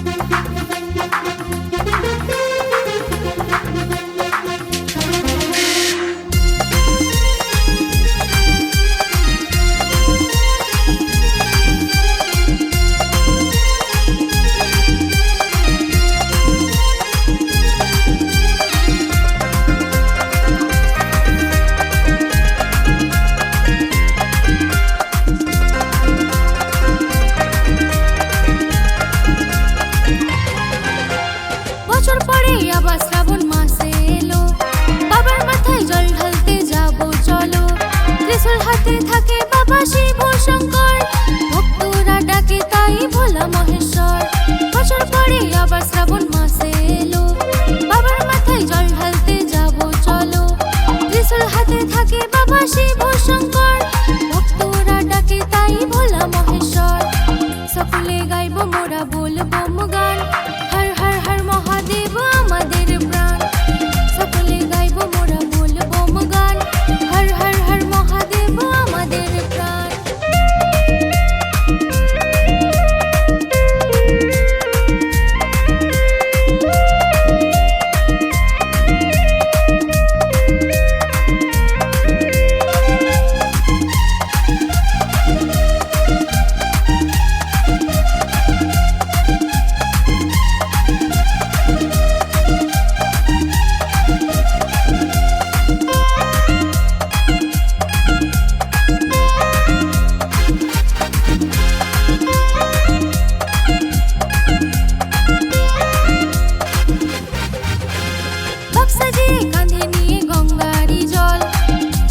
Thank you. বছর পরে আবার শ্রাবণ মাসে।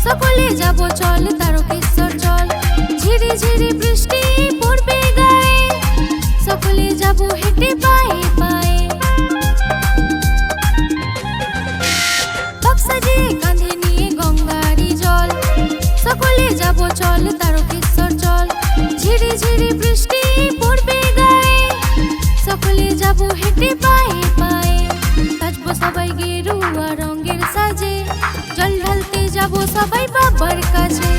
সকলে যাব চল তারকেশ্বর চল। ঝিরি ঝিরি বৃষ্টি পড়বে গায়ে। সকলে যাব হেঁটে পায়ে পায়ে। জল। সকলে যাব সকলে যাব হেঁটে পায়ে পায়ে। সাজবো সবাই গেরুয়া যাব সবাই বাবার কাছে।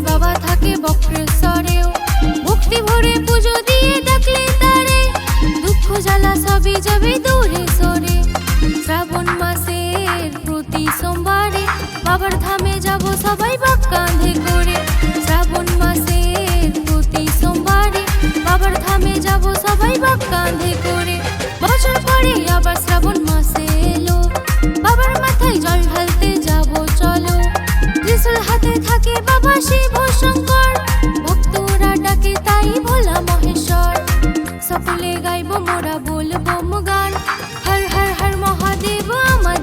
বাবা বাবা ভক্তি ভরে পুজো দিয়ে দুঃখ জ্বালা সবই যাবে সরে। শ্রাবণ মাসের প্রতি সোমবারে বাবার ধামে যাব সবাই বাপ যাব, চলো। ত্রিশূল হাতে থাকে বাবা শিব শঙ্কর। ভক্তরা ডাকে তাই ভোলা মহেশ্বর। সকলে গাইব, মোরা বলব গান হর হর হর মহাদেব আমার